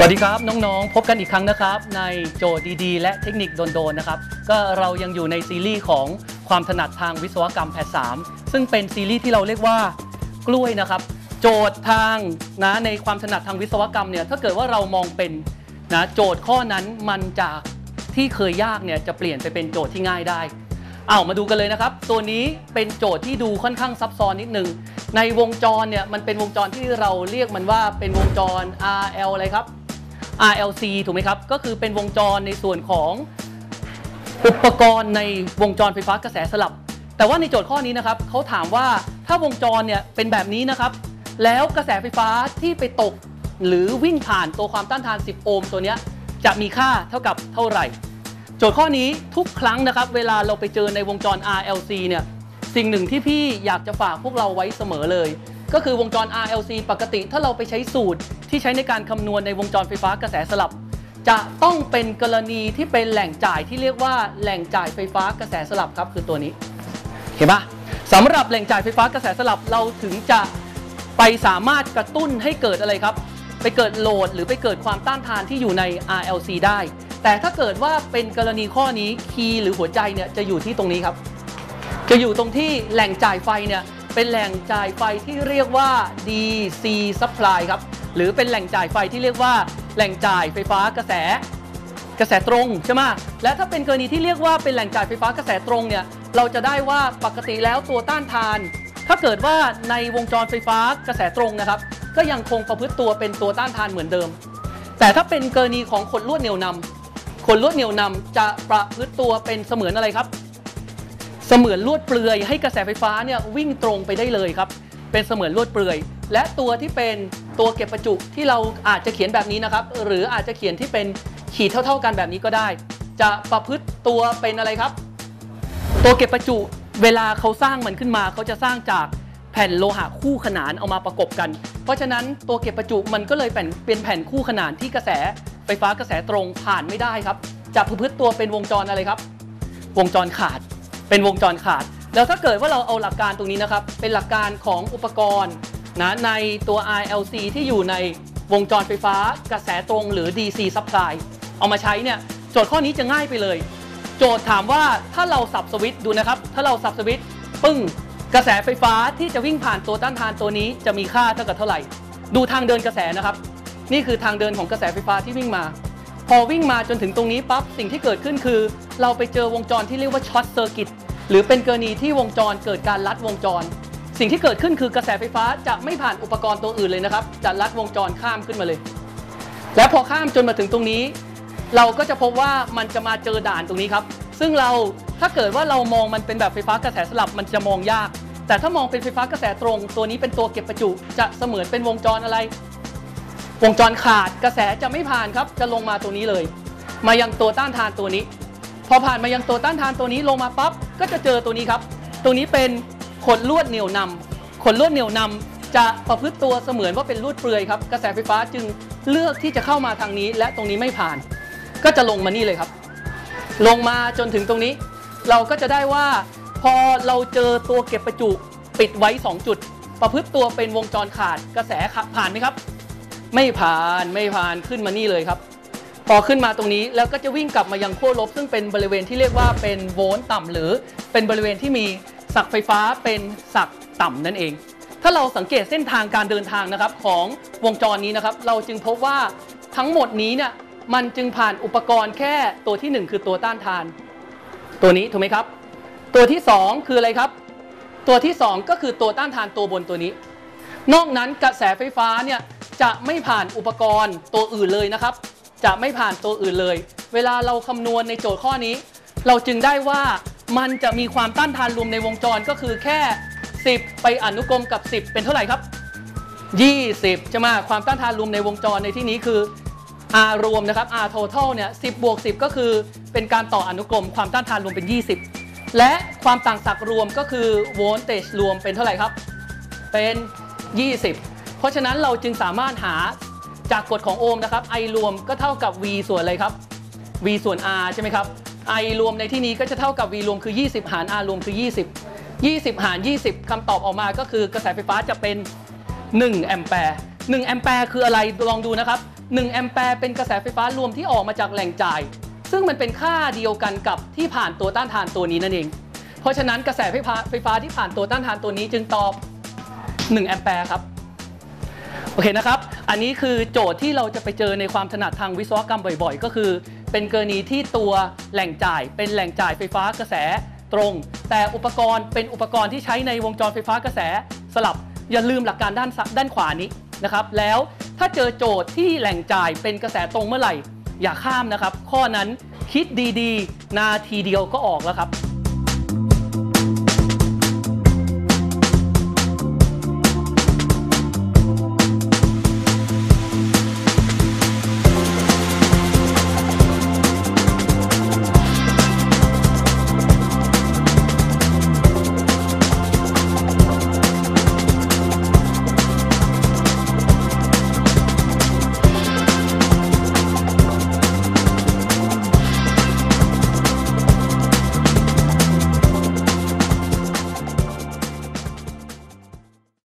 สวัสดีครับ น้องๆ พบกันอีกครั้งนะครับ ในโจทย์ดีๆ และเทคนิคโดนๆนะครับ ก็เรายังอยู่ในซีรีส์ของความถนัดทางวิศวกรรมแพท3ซึ่งเป็นซีรีส์ที่เราเรียกว่ากล้วยนะครับ โจทย์ทางนะในความถนัดทางวิศวกรรมเนี่ยถ้าเกิดว่าเรามองเป็นนะโจทย์ข้อนั้นมันจากที่เคยยากเนี่ยจะเปลี่ยนไปเป็นโจทย์ที่ง่ายได้เอามาดูกันเลยนะครับ ตัวนี้เป็นโจทย์ที่ดูค่อนข้างซับซ้อนนิดนึงในวงจรเนี่ยมันเป็นวงจรที่เราเรียกมันว่าเป็นวงจร RL อะไรครับ RLC ถูกไหมครับ ก็คือเป็นวงจรในส่วนของอุปกรณ์ในวงจรไฟฟ้ากระแสสลับ แต่ว่าในโจทย์ข้อนี้นะครับเขาถามว่าถ้าวงจรเนี่ยเป็นแบบนี้นะครับ แล้วกระแสไฟฟ้าที่ไปตกหรือวิ่งผ่านตัวความต้านทาน 10 โอห์มตัวนี้จะมีค่าเท่ากับเท่าไหร่ โจทย์ข้อนี้ทุกครั้งนะครับ เวลาเราไปเจอในวงจร RLC เนี่ยสิ่งหนึ่งที่พี่อยากจะฝากพวกเราไว้เสมอเลย ก็คือวงจร RLC ปกติถ้าเราไปใช้สูตร ที่ใช้ในการคำนวณในวงจรไฟฟ้ากระแสสลับ จะต้องเป็นกรณีที่เป็นแหล่งจ่ายที่เรียกว่าแหล่งจ่ายไฟฟ้ากระแสสลับครับคือตัวนี้เห็นปะสำหรับแหล่งจ่ายไฟฟ้ากระแสสลับเราถึงจะไปสามารถกระตุ้นให้เกิดอะไรครับ ไปเกิดโหลดหรือไปเกิดความต้านทานที่อยู่ใน RLC ได้ แต่ถ้าเกิดว่าเป็นกรณีข้อนี้คีย์หรือหัวใจเนี่ยจะอยู่ที่ตรงนี้ครับ จะอยู่ตรงที่แหล่งจ่ายไฟเนี่ยเป็นแหล่งจ่ายไฟที่เรียกว่า DC supply ครับ หรือเป็นแหล่งจ่ายไฟที่เรียกว่า แหล่งจ่ายไฟฟ้ากระแส กระแสตรงใช่ไหมและถ้าเป็นกรณีที่เรียกว่าเป็นแหล่งจ่ายไฟฟ้ากระแสตรงเนี่ยเราจะได้ว่าปกติแล้วตัวต้านทาน ถ้าเกิดว่าในวงจรไฟฟ้ากระแสตรงนะครับ ก็ยังคงประพฤติตัวเป็นตัวต้านทานเหมือนเดิม แต่ถ้าเป็นกรณีของขดลวดเหนี่ยวนำขดลวดเหนี่ยวนำจะประพฤติตัวเป็นเสมือนอะไรครับ เสมือนลวดเปลือยให้กระแสไฟฟ้าเนี่ยวิ่งตรงไปได้เลยครับ เป็นเสมือนลวดเปลือย และตัวที่เป็น ตัวเก็บประจุที่เราอาจจะเขียนแบบนี้นะครับ หรืออาจจะเขียนที่เป็นขีดเท่า ๆ กันแบบนี้ก็ได้ จะประพฤติตัวเป็นอะไรครับ ตัวเก็บประจุเวลาเขาสร้างมันขึ้นมาเขาจะสร้างจากแผ่นโลหะคู่ขนานเอามาประกบกัน เพราะฉะนั้นตัวเก็บประจุมันก็เลยเป็นเป็นแผ่นคู่ขนานที่กระแสไฟฟ้ากระแสตรงผ่านไม่ได้ครับ จะประพฤติตัวเป็นวงจรอะไรครับ วงจรขาด เป็นวงจรขาด แล้วถ้าเกิดว่าเราเอาหลักการตรงนี้นะครับ เป็นหลักการของอุปกรณ์ นะในตัว RLC ที่อยู่ในวงจรไฟฟ้ากระแสตรงหรือ DC supply เอามาใช้เนี่ยโจทย์ข้อนี้จะง่ายไปเลย โจทย์ถามว่าถ้าเราสับสวิตช์ดูนะครับ ถ้าเราสับสวิตช์ปึ้งกระแสไฟฟ้าที่จะวิ่งผ่านตัวต้านทานตัวนี้จะมีค่าเท่ากับเท่าไหร่ ดูทางเดินกระแสนะครับ นี่คือทางเดินของกระแสไฟฟ้าที่วิ่งมา พอวิ่งมาจนถึงตรงนี้ปั๊บสิ่งที่เกิดขึ้นคือ เราไปเจอวงจรที่เรียกว่าช็อตเซอร์กิตหรือเป็นกรณีที่วงจรเกิดการลัดวงจร สิ่งที่เกิดขึ้นคือกระแสไฟฟ้าจะไม่ผ่านอุปกรณ์ตัวอื่นเลยนะครับ จะลัดวงจรข้ามขึ้นมาเลย และพอข้ามจนมาถึงตรงนี้ เราก็จะพบว่ามันจะมาเจอด่านตรงนี้ครับ ซึ่งเราถ้าเกิดว่าเรามองมันเป็นแบบไฟฟ้ากระแสสลับมันจะมองยาก แต่ถ้ามองเป็นไฟฟ้ากระแสตรง ตัวนี้เป็นตัวเก็บประจุ จะเสมือนเป็นวงจรอะไร วงจรขาดกระแสจะไม่ผ่านครับ จะลงมาตัวนี้เลย มายังตัวต้านทานตัวนี้ พอผ่านมายังตัวต้านทานตัวนี้ลงมาปั๊บก็จะเจอตัวนี้ครับ ตัวนี้เป็น ขดลวดเหนี่ยวนำขดลวดเหนี่ยวนำจะประพฤติตัวเสมือนว่าเป็นลวดเปลือยครับ กระแสไฟฟ้าจึงเลือกที่จะเข้ามาทางนี้ และตรงนี้ไม่ผ่าน ก็จะลงมานี่เลยครับ ลงมาจนถึงตรงนี้ เราก็จะได้ว่า พอเราเจอตัวเก็บประจุปิดไว้ 2 จุด ประพฤติตัวเป็นวงจรขาดกระแสผ่านไหมครับ ไม่ผ่านไม่ผ่านขึ้นมานี่เลยครับพอขึ้นมาตรงนี้แล้วก็จะวิ่งกลับมายังขั้วลบ ซึ่งเป็นบริเวณที่เรียกว่าเป็นโวลต์ต่ำหรือเป็นบริเวณที่มี ศักไฟฟ้าเป็นศักต่ำนั่นเอง ถ้าเราสังเกตเส้นทางการเดินทางนะครับของวงจรนี้นะครับ เราจึงพบว่าทั้งหมดนี้เนี่ยมันจึงผ่านอุปกรณ์แค่ตัวที่ 1 คือตัวต้านทาน ตัวนี้ถูกไหมครับ ตัวที่ 2 คืออะไรครับ ตัวที่ 2 ก็คือตัวต้านทานตัวบนตัวนี้ นอกนั้นกระแสไฟฟ้าเนี่ยจะไม่ผ่านอุปกรณ์ตัวอื่นเลยนะครับ จะไม่ผ่านตัวอื่นเลย เวลาเราคำนวณในโจทย์ข้อนี้ เราจึงได้ว่า มันจะมีความต้านทานรวมในวงจรก็คือแค่ 10 ไปอนุกรมกับ 10 เป็นเท่าไหร่ครับ 20ใช่ไหมความต้านทานรวมในวงจรในที่นี้คือ R รวมนะครับ R total เนี่ย10บวก10 ก็คือเป็นการต่ออนุกรม ความต้านทานรวมเป็น 20 และความต่างศักย์รวมก็คือโวลเตจรวมเป็นเท่าไหร่ครับ เป็น 20 เพราะฉะนั้นเราจึงสามารถหาจากกฎของโอห์มนะครับ I รวมก็เท่ากับ V ส่วนอะไรครับ V ส่วน R ใช่ไหมครับ I รวมในที่นี้ก็จะเท่ากับ V รวมคือ 20 หาร R รวมคือ 20 20 หาร 20คำตอบออกมาก็คือกระแสไฟฟ้าจะเป็น 1 แอมแปร์ 1 แอมแปร์คืออะไรลองดูนะครับ 1 แอมแปร์เป็นกระแสไฟฟ้ารวมที่ออกมาจากแหล่งจ่าย ซึ่งมันเป็นค่าเดียวกันกับที่ผ่านตัวต้านทานตัวนี้นั่นเอง เพราะฉะนั้นกระแสไฟฟ้าไฟฟ้าที่ผ่านตัวต้านทานตัวนี้จึงตอบ 1 แอมแปร์ครับโอเคนะครับ อันนี้คือโจทย์ที่เราจะไปเจอในความถนัดทางวิศวกรรมบ่อย ๆ ก็คือ เป็นกรณีที่ตัวแหล่งจ่ายเป็นแหล่งจ่ายไฟฟ้ากระแสตรง แต่อุปกรณ์เป็นอุปกรณ์ที่ใช้ในวงจรไฟฟ้ากระแสสลับ อย่าลืมหลักการด้านซ้ายด้านขวานี้นะครับ แล้วถ้าเจอโจทย์ที่แหล่งจ่ายเป็นกระแสตรงเมื่อไหร่ อย่าข้ามนะครับ ข้อนั้นคิดดีๆ นาทีเดียวก็ออกแล้วครับ